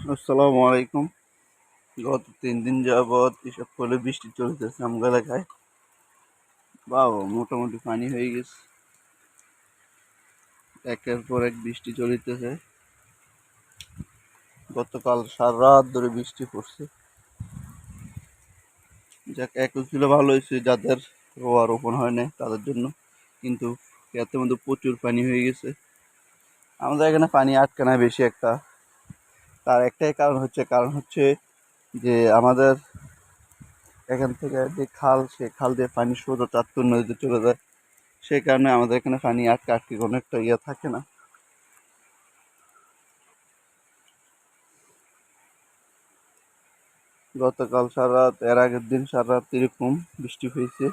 আসসালামু আলাইকুম গত তিন দিন যাবৎ এসব ফলে বৃষ্টি চলতেছে আমগা এলাকায়। বাবা মোটামুটি পানি হয়ে গেছে। একের পর এক বৃষ্টি চলিতেছে। গতকাল সারা রাত ধরে বৃষ্টি পড়ছে। যাক, এক ছিল ভালো হয়েছে যাদের রোয়া রোপণ হয় না তাদের জন্য। কিন্তু এতে মধ্যে প্রচুর পানি হয়ে গেছে। আমাদের এখানে পানি আটকে না বেশি একটা তার একটাই কারণ হচ্ছে কারণ হচ্ছে যে আমাদের এখান থেকে যে খাল, সে খাল দিয়ে পানি সোজা চাঁদপুর নদীতে চলে যায়। সেই কারণে আমাদের এখানে পানি আটকে আটকে কোনো একটা ইয়ে থাকে না। গতকাল সারা রাত, এর আগের দিন সারা রাত এরকম বৃষ্টি হয়েছে।